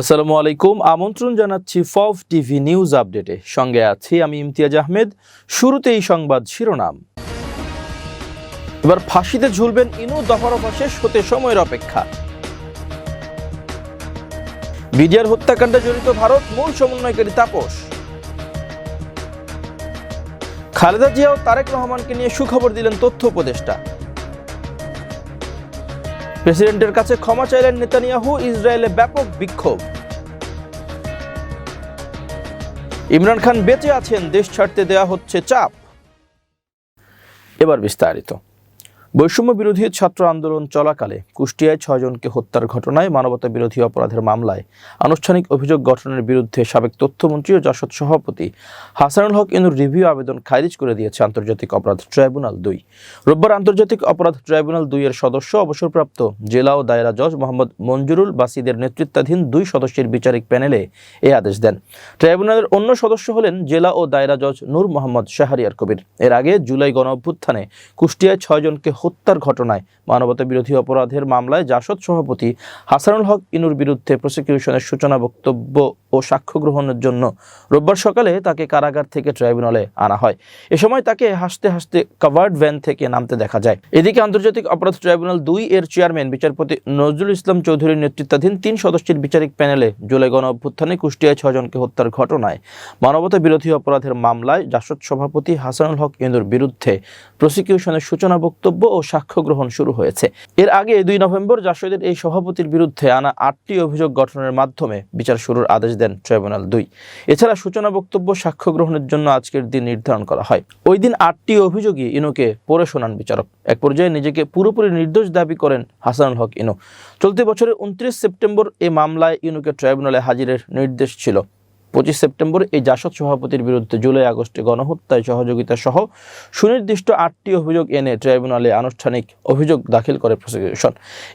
আসসালামু আলাইকুম। আমন্ত্রণ জানাচ্ছি ফফ টিভি নিউজ আপডেটে। সঙ্গে আছি আমি ইমতিয়াজ আহমেদ। শুরুতেই সংবাদ শিরোনাম। এবার ফাঁসিতে ঝুলবেন ইনু দফারফা শেষ হতে সময়ের অপেক্ষা। বিডিআর হত্যাকাণ্ডে জড়িত ভারত, মূল সমন্বয়কারী তাপস। খালেদা জিয়া ও তারেক রহমানকে নিয়ে সুখবর দিলেন তথ্য উপদেষ্টা। প্রেসিডেন্টের কাছে ক্ষমা চাইলেন নেতানিয়াহু, ইসরায়েলে ব্যাপক বিক্ষোভ। ইমরান খান বেঁচে আছেন, দেশ ছাড়তে দেওয়া হচ্ছে চাপ। এবার বিস্তারিত। বৈষম্য বিরোধী ছাত্র আন্দোলন চলাকালে কুষ্টিয়ায় ছয়জনকে হত্যার ঘটনায় মানবতা বিরোধী অপরাধের মামলায় আনুষ্ঠানিক অভিযোগ গঠনের বিরুদ্ধে সাবেক তথ্যমন্ত্রী ও জাসদ সভাপতি হাসানুল হক ইনুর রিভিউ আবেদন খারিজ করে দিয়েছে আন্তর্জাতিক অপরাধ ট্রাইব্যুনাল দুই। রোববার আন্তর্জাতিক অপরাধ ট্রাইব্যুনাল দুইয়ের সদস্য, অবসরপ্রাপ্ত জেলা ও দায়রা জজ মোহাম্মদ মঞ্জুরুল বাসিদের নেতৃত্বাধীন দুই সদস্যের বিচারিক প্যানেলে এ আদেশ দেন। ট্রাইব্যুনালের অন্য সদস্য হলেন জেলা ও দায়রা জজ নূর মোহাম্মদ শাহরিয়ার কবির। এর আগে জুলাই গণ অভ্যুত্থানে কুষ্টিয়ায় ছয়জনকে হত্যার ঘটনায় মানবতা বিরোধী অপরাধের মামলায় জাসদ সভাপতি হাসানুল হক ইনুর বিরুদ্ধে প্রসিকিউশনের সূচনা, বক্তব্য ও সাক্ষ্য গ্রহণের জন্য রোববার সকালে তাকে কারাগার থেকে ট্রাইব্যুনালে আনা হয়। এ সময় তাকে হাসতে হাসতে কাভার্ড ভ্যান থেকে নামতে দেখা যায়। এদিকে আন্তর্জাতিক অপরাধ ট্রাইব্যুনাল দুই এর চেয়ারম্যান, বিচারপতি নজরুল ইসলাম চৌধুরীর নেতৃত্বাধীন তিন সদস্যের বিচারিক প্যানেলে জুলাই গণ অভ্যুত্থানে কুষ্টিয়ায় ছজনকে হত্যার ঘটনায় মানবতা বিরোধী অপরাধের মামলায় জাসদ সভাপতি হাসানুল হক ইনুর বিরুদ্ধে প্রসিকিউশনের সূচনা, বক্তব্য সাক্ষ্য গ্রহণ শুরু হয়েছে। এর আগে দুই নভেম্বর জাসদের এই সভাপতির বিরুদ্ধে আনা আটটি অভিযোগ গঠনের মাধ্যমে বিচার শুরুর আদেশ দেন ট্রাইব্যুনাল দুই। এছাড়া সূচনা বক্তব্য সাক্ষ্য গ্রহণের জন্য আজকের দিন নির্ধারণ করা হয়। ওই দিন আটটি অভিযোগই ইনুকে পড়ে শোনান বিচারক। এক পর্যায়ে নিজেকে পুরোপুরি নির্দোষ দাবি করেন হাসানুল হক ইনু। চলতি বছরের উনত্রিশ সেপ্টেম্বর এই মামলায় ইনুকে ট্রাইব্যুনালে হাজিরের নির্দেশ ছিল। পঁচিশ সেপ্টেম্বর এই জাসদ সভাপতির বিরুদ্ধে জুলাই আগস্টে গণহত্যায় সহযোগিতা সহ সুনির্দিষ্ট আটটি অভিযোগ এনে ট্রাইব্যুনালে আনুষ্ঠানিক অভিযোগ দাখিল করে প্রসিকিউশন।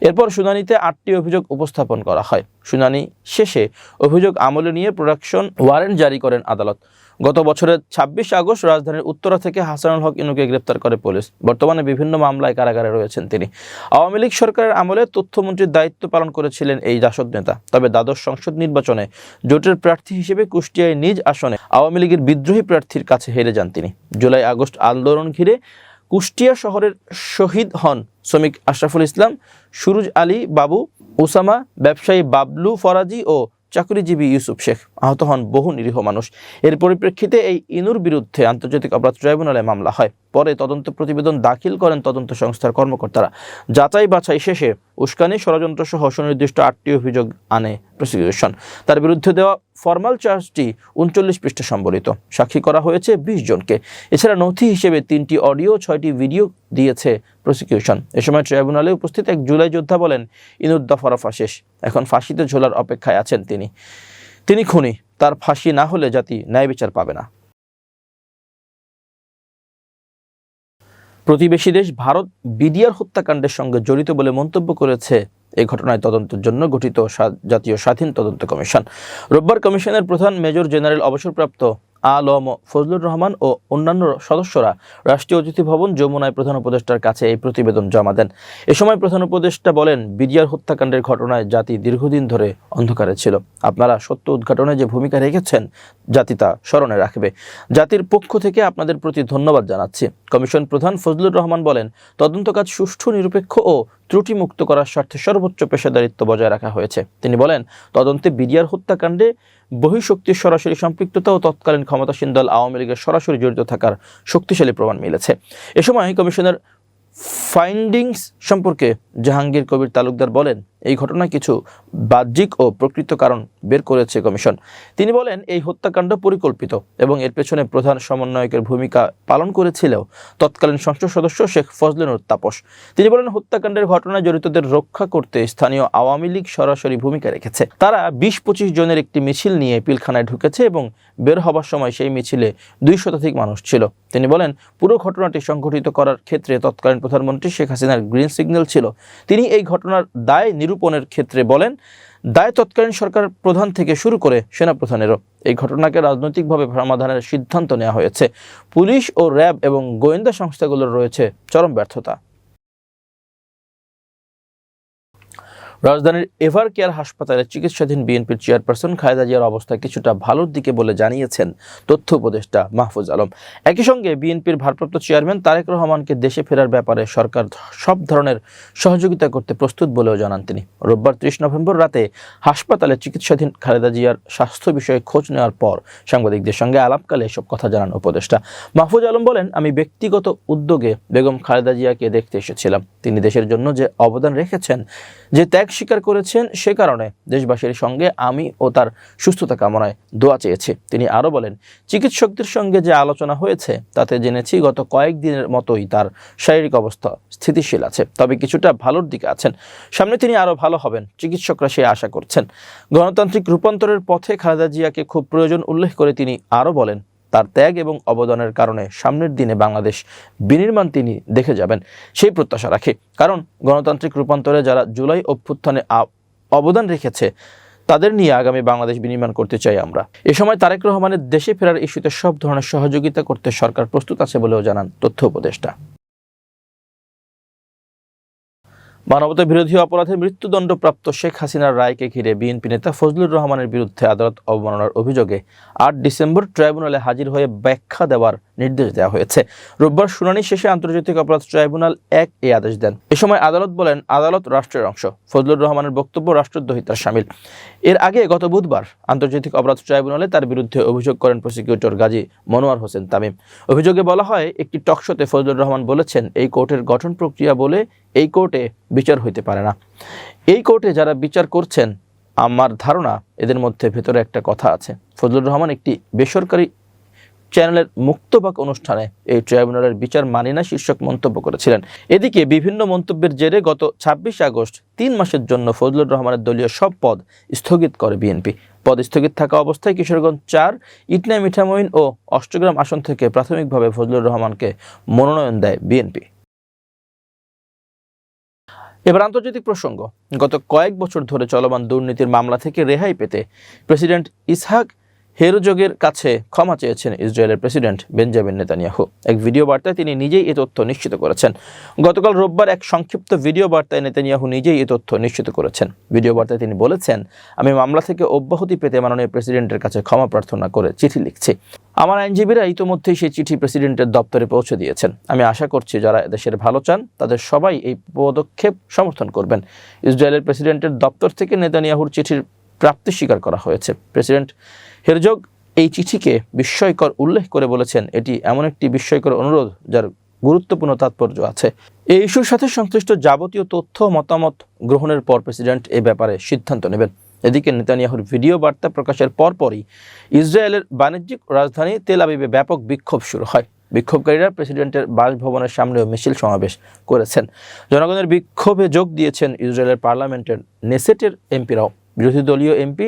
এরপর শুনানিতে আটটি অভিযোগ উপস্থাপন করা হয়। শুনানি শেষে অভিযোগ আমলে নিয়ে প্রোডাকশন ওয়ারেন্ট জারি করেন আদালত। গত বছরের ছাব্বিশ আগস্ট রাজধানীর উত্তরা থেকে হাসানুল হক ইনুকে গ্রেপ্তার করে পুলিশ। বর্তমানে বিভিন্ন মামলায় কারাগারে রয়েছেন তিনি। আওয়ামী লীগ সরকারের আমলে তথ্যমন্ত্রীর দায়িত্ব পালন করেছিলেন এই জাসদ নেতা। তবে দ্বাদশ সংসদ নির্বাচনে জোটের প্রার্থী হিসেবে কুষ্টিয়ায় নিজ আসনে আওয়ামী লীগের বিদ্রোহী প্রার্থীর কাছে হেরে যান তিনি। জুলাই আগস্ট আন্দোলন ঘিরে কুষ্টিয়া শহরের শহীদ হন শ্রমিক আশরাফুল ইসলাম, সুরুজ আলী বাবু ওসামা ব্যবসায়ী বাবলু ফরাজি ও চাকরিজীবী ইউসুফ শেখ আহত হন বহু নিরীহ মানুষ। এর পরিপ্রেক্ষিতে এই ইনুর বিরুদ্ধে আন্তর্জাতিক অপরাধ ট্রাইব্যুনালে মামলা হয়। পরে তদন্ত প্রতিবেদন দাখিল করেন তদন্ত সংস্থার কর্মকর্তারা। যাচাই বাছাই শেষে উস্কানি ষড়যন্ত্র সহ সুনির্দিষ্ট আটটি অভিযোগ আনে প্রসিকিউশন। তার বিরুদ্ধে দেওয়া ফরমাল চার্জটি উনচল্লিশ পৃষ্ঠা সম্বলিত। সাক্ষী করা হয়েছে বিশ জনকে। এছাড়া নথি হিসেবে তিনটি অডিও, ছয়টি ভিডিও দিয়েছে প্রসিকিউশন। এ সময় ট্রাইব্যুনালে উপস্থিত এক জুলাই যোদ্ধা বলেন ইনুর দফারফা শেষ। এখন ফাঁসিতে ঝোলার অপেক্ষায় আছেন তিনি। তিনি খুনি। তার ফাঁসি না হলে জাতি ন্যায় বিচার পাবে না। প্রতিবেশী দেশ ভারত বিডিআর হত্যাকাণ্ডের সঙ্গে জড়িত বলে মন্তব্য করেছে। এই ঘটনায় তদন্তের জন্য গঠিত জাতীয় স্বাধীন তদন্ত কমিশন। রোববার কমিশনের প্রধান মেজর জেনারেল অবসরপ্রাপ্ত আলম ফজলুর রহমান ও অন্যান্য সদস্যরা রাষ্ট্রীয় অতিথি ভবন যমুনায় প্রধান উপদেষ্টার কাছে এই প্রতিবেদন জমা দেন। এ সময় প্রধান উপদেষ্টা বলেন, বিডিআর হত্যাকাণ্ডের ঘটনায় জাতি দীর্ঘদিন ধরে অন্ধকারে ছিল। আপনারা সত্য উদ্ঘাটনে যে ভূমিকা রেখেছেন, জাতি তা স্মরণে রাখবে। জাতির পক্ষ থেকে আপনাদের প্রতি ধন্যবাদ জানাচ্ছি। কমিশন প্রধান ফজলুর রহমান বলেন তদন্ত কাজ সুষ্ঠু, নিরপেক্ষ ও ত্রুটিমুক্ত করার স্বার্থে সর্বোচ্চ পেশাদারিত্ব বজায় রাখা হয়েছে। তিনি বলেন, তদন্তে বিডিআর হত্যাকাণ্ডে বহিঃশক্তির সরাসরি সম্পৃক্ততা ও তৎকালীন ক্ষমতাসীন দল আওয়ামী লীগের সরাসরি জড়িত থাকার শক্তিশালী প্রমাণ মিলেছে। এ সময় কমিশনের ফাইন্ডিংস সম্পর্কে জাহাঙ্গীর কবির তালুকদার বলেন এই ঘটনা কিছু বাহ্যিক ও প্রকৃত কারণ বের করেছে কমিশন। তিনি বলেন, এই হত্যাকাণ্ড পরিকল্পিত এবং এর পেছনে প্রধান সমন্বয়কের ভূমিকা পালন করেছিলেও তৎকালীন সংসদ সদস্য শেখ ফজলেনুর তাপস। তিনি বলেন, হত্যাকাণ্ডের ঘটনায় জড়িতদের রক্ষা করতে স্থানীয় আওয়ামী লীগ সরাসরি ভূমিকা রেখেছে। তারা বিশ পঁচিশ জনের একটি মিছিল নিয়ে পিলখানায় ঢুকেছে এবং বের হবার সময় সেই মিছিলে দুই শতাধিক মানুষ ছিল। তিনি বলেন, পুরো ঘটনাটি সংঘটিত করার ক্ষেত্রে তৎকালীন প্রধানমন্ত্রী শেখ হাসিনার গ্রিন সিগন্যাল ছিল। তিনি এই ঘটনার দায় নিরূপণের ক্ষেত্রে বলেন, দায় তৎকালীন সরকার প্রধান থেকে শুরু করে সেনাপ্রধানেরও এই ঘটনাকে রাজনৈতিকভাবে সমাধানের সিদ্ধান্ত নেওয়া হয়েছে। পুলিশ ও র্যাব এবং গোয়েন্দা সংস্থাগুলোর রয়েছে চরম ব্যর্থতা। রাজধানীর এভার কেয়ার হাসপাতালে চিকিৎসাধীন বিএনপির চেয়ারপারসন খায়দা জিয়ার অবস্থা কিছুটা ভালোর দিকে বলে জানিয়েছেন তথ্য উপদেষ্টা মাহফুজ আলম। একই সঙ্গে বিএনপির ভারপ্রাপ্ত চেয়ারম্যান তারেক রহমানকে দেশে ফেরার ব্যাপারে সরকার সব ধরনের সহযোগিতা করতে প্রস্তুত বলেও জানান তিনি। রোববার ত্রিশ নভেম্বর রাতে হাসপাতালে চিকিৎসাধীন খালেদা জিয়ার স্বাস্থ্য বিষয়ে খোঁজ নেওয়ার পর সাংবাদিকদের সঙ্গে আলাপকালে এসব কথা জানান উপদেষ্টা। মাহফুজ আলম বলেন, আমি ব্যক্তিগত উদ্যোগে বেগম খালেদা জিয়াকে দেখতে এসেছিলাম। তিনি দেশের জন্য যে অবদান রেখেছেন, যে ত্যাগ স্বীকার করেছেন সে কারণে দেশবাসীর সঙ্গে আমি ও তার সুস্থতা কামনায় দোয়া চেয়েছি। তিনি আরও বলেন, চিকিৎসকদের সঙ্গে যে আলোচনা হয়েছে, তাতে জেনেছি গত কয়েকদিনের মতোই তার শারীরিক অবস্থা স্থিতিশীল আছে, তবে কিছুটা ভালোর দিকে আছেন। সামনে তিনি আরও ভালো হবেন, চিকিৎসকরা সে আশা করছেন। গণতান্ত্রিক রূপান্তরের পথে খালেদা জিয়াকে খুব প্রয়োজন উল্লেখ করে তিনি আরও বলেন তার ত্যাগ এবং অবদানের কারণে সামনের দিনে বাংলাদেশ বিনির্মাণ তিনি দেখে যাবেন। সেই প্রত্যাশা রাখে। কারণ গণতান্ত্রিক রূপান্তরে যারা জুলাই অভ্যুত্থানে অবদান রেখেছে, তাদের নিয়ে আগামী বাংলাদেশ বিনির্মাণ করতে চাই আমরা। এ সময় তারেক রহমানের দেশে ফেরার ইস্যুতে সব ধরনের সহযোগিতা করতে সরকার প্রস্তুত আছে বলেও জানান তথ্য উপদেষ্টা। মানবতা বিরোধী অপরাধে মৃত্যুদণ্ডপ্রাপ্ত শেখ হাসিনার রায়কে ঘিরে বিএনপি নেতা ফজলুর রহমানের বিরুদ্ধে আদালত অবমাননার অভিযোগে আট ডিসেম্বর ট্রাইব্যুনালে হাজির হয়ে ব্যাখ্যা দেওয়ার নির্দেশ দেওয়া হয়েছে। রোববার শুনানি শেষে আন্তর্জাতিক অপরাধ ট্রাইব্যুনাল এক এই আদেশ দেন। এ সময় আদালত বলেন, আদালত রাষ্ট্রের অংশ, ফজলুর রহমানের বক্তব্য রাষ্ট্রদ্রোহিতার সামিল। এর আগে গত বুধবার আন্তর্জাতিক অপরাধ ট্রাইব্যুনালে তার বিরুদ্ধে অভিযোগ করেন প্রসিকিউটর গাজী মনোয়ার হোসেন তামিম। অভিযোগে বলা হয়, একটি টকশোতে ফজলুর রহমান বলেছেন, এই কোর্টের গঠন প্রক্রিয়া বলে এই কোর্টে বিচার হইতে পারে না। এই কোর্টে যারা বিচার করছেন, আমার ধারণা এদের মধ্যে ভেতরে একটা কথা আছে। ফজলুর রহমান একটি বেসরকারি চ্যানেলের মুক্তবাক অনুষ্ঠানে এই ট্রাইব্যুনালের বিচার মানি না শীর্ষক মন্তব্য করেছিলেন। এদিকে বিভিন্ন মন্তব্যের জেরে গত ছাব্বিশ আগস্ট তিন মাসের জন্য ফজলুর রহমানের দলীয় সব পদ স্থগিত করে বিএনপি। পদ স্থগিত থাকা অবস্থায় কিশোরগঞ্জ চার ইটনা মিঠামইন ও অষ্টগ্রাম আসন থেকে প্রাথমিকভাবে ফজলুর রহমানকে মনোনয়ন দেয় বিএনপি। এবার আন্তর্জাতিক প্রসঙ্গ। গত কয়েক বছর ধরে চলমান দুর্নীতির মামলা থেকে রেহাই পেতে প্রেসিডেন্ট ইসহাক হেরোজগের কাছে ক্ষমা চেয়েছেন ইসরায়েলের প্রেসিডেন্ট বেঞ্জামিন নেতানিয়াহু। এক ভিডিও বার্তায় তিনি নিজেই এ তথ্য নিশ্চিত করেছেন। গতকাল রোববার এক সংক্ষিপ্ত ভিডিও বার্তায় নেতানিয়াহু নিজেই এ তথ্য নিশ্চিত করেছেন। ভিডিও বার্তায় তিনি বলেছেন, আমি মামলা থেকে অব্যাহতি পেতে মাননীয় প্রেসিডেন্টের কাছে ক্ষমা প্রার্থনা করে চিঠি লিখছি। আমার আইনজীবীরা ইতোমধ্যেই সেই চিঠি প্রেসিডেন্টের দপ্তরে পৌঁছে দিয়েছেন। আমি আশা করছি যারা দেশের ভালো চান, তাদের সবাই এই পদক্ষেপ সমর্থন করবেন। ইসরায়েলের প্রেসিডেন্টের দপ্তর থেকে নেতানিয়াহুর চিঠির প্রাপ্তি স্বীকার করা হয়েছে। প্রেসিডেন্ট হেরজগ এই চিঠিকে বিস্ময়কর উল্লেখ করে বলেছেন, এটি এমন একটি বিস্ময়কর অনুরোধ যার গুরুত্বপূর্ণ তাৎপর্য আছে। এই ইস্যুর সাথে সংশ্লিষ্ট যাবতীয় তথ্য মতামত গ্রহণের পর প্রেসিডেন্ট এ ব্যাপারে সিদ্ধান্ত নেবেন। এদিকে নেতানিয়াহুর ভিডিও বার্তা প্রকাশের পরপরই ইসরায়েলের বাণিজ্যিক রাজধানী তেল আবিবে ব্যাপক বিক্ষোভ শুরু হয়। বিক্ষোভকারীরা প্রেসিডেন্টের বাসভবনের সামনেও মিছিল সমাবেশ করেছেন। জনগণের বিক্ষোভে যোগ দিয়েছেন ইসরায়েলের পার্লামেন্টের নেসেটের এমপিরাও। বিরোধী দলীয় এমপি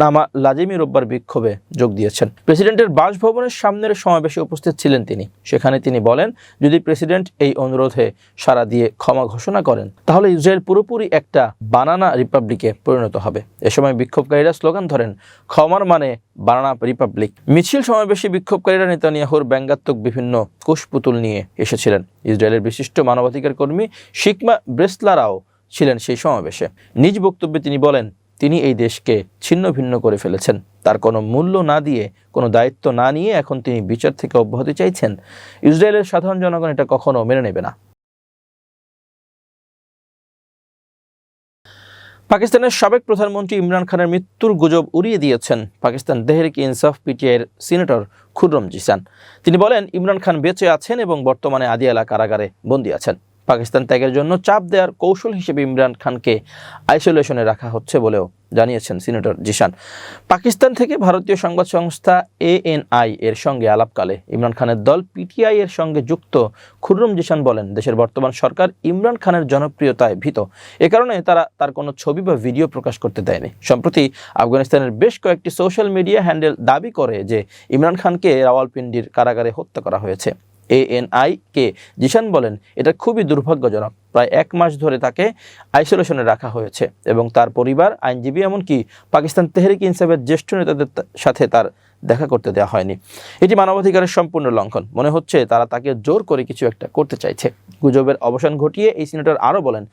নামা লাজিমি রোববার বিক্ষোভে যোগ দিয়েছেন। প্রেসিডেন্টের বাসভবনের সামনের সমাবেশে উপস্থিত ছিলেন তিনি। সেখানে তিনি বলেন, যদি প্রেসিডেন্ট এই অনুরোধে সাড়া দিয়ে ক্ষমা ঘোষণা করেন, তাহলে ইসরায়েল পুরোপুরি একটা বানানা রিপাবলিকে পরিণত হবে। এ সময় বিক্ষোভকারীরা স্লোগান ধরেন, ক্ষমার মানে বানানা রিপাবলিক। মিছিল সমাবেশে বিক্ষোভকারীরা নেতানিয়াহুর ব্যঙ্গাত্মক বিভিন্ন কুশপুতুল নিয়ে এসেছিলেন। ইসরায়েলের বিশিষ্ট মানবাধিকার কর্মী শিকমা ব্রেসলারাও ছিলেন সেই সমাবেশে। নিজ বক্তব্যে তিনি বলেন তিনি এই দেশকে ছিন্ন ভিন্ন করে ফেলেছেন। তার কোনো মূল্য না দিয়ে, কোনো দায়িত্ব না নিয়ে এখন তিনি বিচার থেকে অব্যাহতি চাইছেন। ইসরায়েলের সাধারণ জনগণ এটা কখনো মেনে নেবে না। পাকিস্তানের সাবেক প্রধানমন্ত্রী ইমরান খানের মৃত্যুর গুজব উড়িয়ে দিয়েছেন পাকিস্তান তেহরিক ইনসাফ পিটিআইয়ের সিনেটর খুররম জিসান। তিনি বলেন, ইমরান খান বেঁচে আছেন এবং বর্তমানে আদিয়ালা কারাগারে বন্দী আছেন। পাকিস্তান ত্যাগের জন্য চাপ দেওয়ার কৌশল হিসেবে ইমরান খানকে আইসোলেশনে রাখা হচ্ছে বলেও জানিয়েছেন সিনেটর জিশান। পাকিস্তান থেকে ভারতীয় সংবাদ সংস্থা এএনআই এর সঙ্গে আলাপকালে ইমরান খানের দল পিটিআই এর সঙ্গে যুক্ত খুররম জিশান বলেন, দেশের বর্তমান সরকার ইমরান খানের জনপ্রিয়তায় ভীত। এ কারণে তারা তার কোনো ছবি বা ভিডিও প্রকাশ করতে দেয়নি। সম্প্রতি আফগানিস্তানের বেশ কয়েকটি সোশ্যাল মিডিয়া হ্যান্ডেল দাবি করে যে ইমরান খানকে রাওয়ালপিন্ডির কারাগারে হত্যা করা হয়েছে। এএনআই কে জিশান বলেন, এটা খুবই দুর্ভাগ্যজনক। প্রায় এক মাস ধরে তাকে আইসোলেশনে রাখা হয়েছে এবং তার পরিবার, আইনজীবী এমনকি পাকিস্তান তেহরিক ইনসাফের জ্যেষ্ঠ নেতাদের সাথে তার দেখা করতে দেওয়া হয়নি। এটি মানবাধিকারের সম্পূর্ণ লঙ্ঘন। মনে হচ্ছে তারা তাকে জোর করে কিছু একটা করতে চাইছে। গুজবের অবসান ঘটিয়ে এই সিনেটর আরও বলেন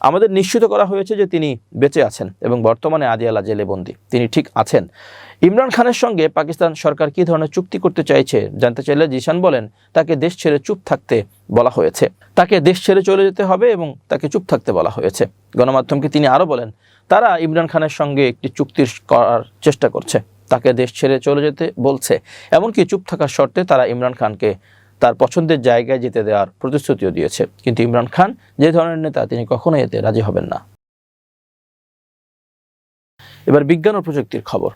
আমাদের নিশ্চিত করা হয়েছে যে তিনি বেঁচে আছেন এবং বর্তমানে আদিয়ালা জেলে বন্দী তিনি ঠিক আছেন। ইমরান খানের সঙ্গে পাকিস্তান সরকার কী ধরনের চুক্তি করতে চাইছে জানতে চাইলে জিশান বলেন, তাকে দেশ ছেড়ে চুপ থাকতে বলা হয়েছে। তাকে দেশ ছেড়ে চলে যেতে হবে এবং তাকে চুপ থাকতে বলা হয়েছে। গণমাধ্যমকে তিনি আরও বলেন, তারা ইমরান খানের সঙ্গে একটি চুক্তি করার চেষ্টা করছে। তাকে দেশ ছেড়ে চলে যেতে বলছে। এমনকি চুপ থাকার শর্তে তারা ইমরান খানকে তার পছন্দের জায়গায় যেতে দেওয়ার প্রতিশ্রুতিও দিয়েছে। কিন্তু ইমরান খান যে ধরনের নেতা, তিনি কখনো এতে রাজি হবেন না। এবার বিজ্ঞান ও প্রযুক্তির খবর।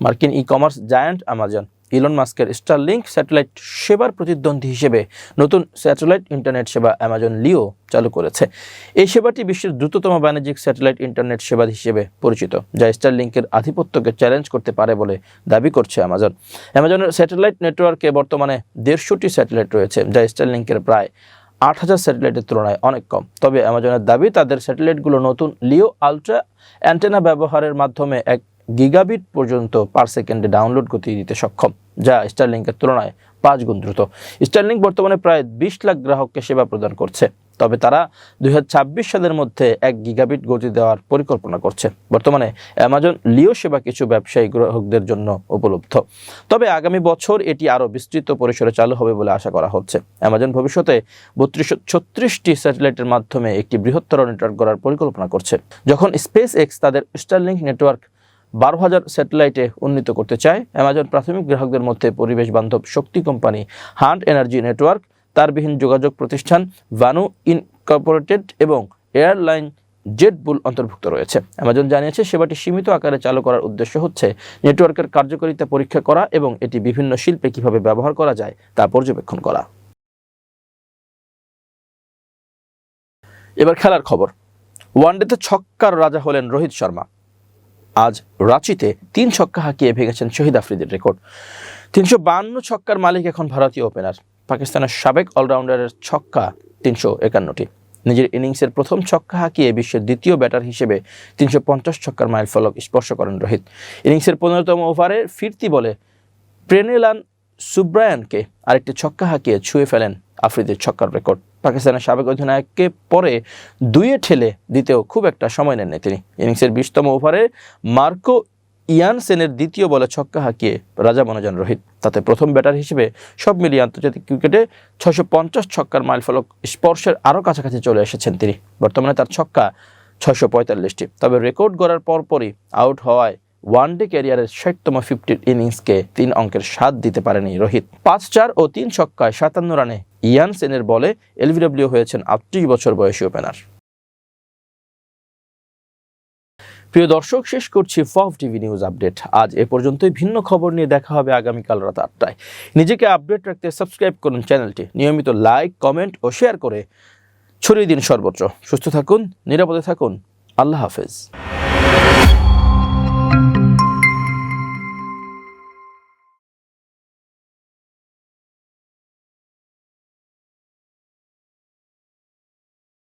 মার্কিন e commerce giant Amazon Elon মাস্কের স্টারলিংক স্যাটেলাইট সেবার প্রতিদ্বন্দ্বী হিসেবে নতুন স্যাটেলাইট ইন্টারনেট সেবা অ্যামাজন লিও চালু করেছে। এই সেবাটি বিশ্বের দ্রুততম বাণিজ্যিক স্যাটেলাইট ইন্টারনেট সেবা হিসেবে পরিচিত, যা স্টার স্টারলিংকের আধিপত্যকে চ্যালেঞ্জ করতে পারে বলে দাবি করছে অ্যামাজন অ্যামাজনের স্যাটেলাইট নেটওয়ার্কে বর্তমানে দেড়শোটি স্যাটেলাইট রয়েছে, যা স্টার স্টারলিংকের প্রায় আট হাজার স্যাটেলাইটের তুলনায় অনেক কম। তবে অ্যামাজনের দাবি, তাদের স্যাটেলাইটগুলো নতুন লিও আলট্রা অ্যান্টেনা ব্যবহারের মাধ্যমে এক গিগাবিট পর্যন্ত পার সেকেন্ডে ডাউনলোড গতি দিতে সক্ষম, যা স্টারলিংকের তুলনায় পাঁচ গুণ দ্রুত। স্টারলিংক বর্তমানে প্রায় বিশ লাখ গ্রাহককে সেবা প্রদান করছে, তবে তারা দুই হাজার ছাব্বিশ সালের মধ্যে এক গিগাবিট গতি দেওয়ার পরিকল্পনা করছে। বর্তমানে অ্যামাজন লিও সেবা কিছু ব্যবসায়ী গ্রাহকদের জন্য উপলব্ধ। তবে আগামী বছর এটি আরও বিস্তৃত পরিসরে চালু হবে বলে আশা করা হচ্ছে। অ্যামাজন ভবিষ্যতে বত্রিশশো ছত্রিশটি স্যাটেলাইটের মাধ্যমে একটি বৃহত্তর নেটওয়ার্ক গড়ার পরিকল্পনা করছে। যখন স্পেস এক্স তাদের স্টারলিংক নেটওয়ার্ক বারো হাজার স্যাটেলাইটে উন্নীত করতে চায়। অ্যামাজন প্রাথমিক গ্রাহকদের মধ্যে পরিবেশ বান্ধব শক্তি কোম্পানি হান্ট এনার্জি নেটওয়ার্ক, তারবিহীন যোগাযোগ প্রতিষ্ঠান ভানু ইনকর্পোরেটেড এবং এয়ারলাইন জেটবুল অন্তর্ভুক্ত রয়েছে। অ্যামাজন জানিয়েছে, সেবাটি সীমিত আকারে চালু করার উদ্দেশ্য হচ্ছে নেটওয়ার্কের কার্যকারিতা পরীক্ষা করা এবং এটি বিভিন্ন শিল্পে কীভাবে ব্যবহার করা যায় তা পর্যবেক্ষণ করা। এবার খেলার খবর। ওয়ানডেতে ছক্কার রাজা হলেন রোহিত শর্মা। আজ রাঁচিতে তিন ছক্কা হাঁকিয়ে ভেঙেছেন শহীদ আফ্রিদির রেকর্ড। তিনশো বান্ন ছক্কার মালিক এখন ভারতীয় ওপেনার পাকিস্তানের সাবেক অলরাউন্ডারের ছক্কা তিনশো একান্নটি। নিজের ইনিংসের প্রথম ছক্কা হাঁকিয়ে বিশ্বের দ্বিতীয় ব্যাটার হিসেবে তিনশো পঞ্চাশ ছক্কার মাইল ফলক স্পর্শ করেন রোহিত। ইনিংসের পনেরোতম ওভারে ফিরতি বলে প্রেনেলান সুব্রায়ানকে আরেকটি ছক্কা হাঁকিয়ে ছুঁয়ে ফেলেন আফ্রিদির ছক্কার রেকর্ড। পাকিস্তানের সাবেক অধিনায়ককে পরে দুইয়ে ঠেলে দিতেও খুব একটা সময় নেননি তিনি। ইনিংসের বিশতম ওভারে মার্কো ইয়ানসেনের দ্বিতীয় বলে ছক্কা হাঁকিয়ে রাজা মনোজন রোহিত। তাতে প্রথম ব্যাটার হিসেবে সব মিলিয়ে আন্তর্জাতিক ক্রিকেটে ছশো পঞ্চাশ ছক্কার মাইলফলক স্পর্শের আরও কাছাকাছি চলে এসেছেন তিনি। বর্তমানে তার ছক্কা ছশো পঁয়তাল্লিশটি। তবে রেকর্ড গড়ার পরপরই আউট হওয়ায় ওয়ান ডে ক্যারিয়ারের ষাটতম ফিফটির ইনিংসকে তিন অঙ্কের স্বাদ দিতে পারেনি রোহিত। পাঁচ চার ও তিন ছক্কায় সাতান্ন রানে ইয়ান সেনের বলে এলবিডব্লিউ হয়েছেন আটত্রিশ বছর বয়সী ওপেনার। প্রিয় দর্শক, শেষ করছি ফফ টিভি নিউজ আপডেট আজ এ পর্যন্তই। ভিন্ন খবর নিয়ে দেখা হবে আগামীকাল রাত আটটায়। নিজেকে আপডেট রাখতে সাবস্ক্রাইব করুন চ্যানেলটি। নিয়মিত লাইক, কমেন্ট ও শেয়ার করে ছড়িয়ে দিন সর্বত্র সুস্থ থাকুন, নিরাপদে থাকুন। আল্লাহ হাফেজ।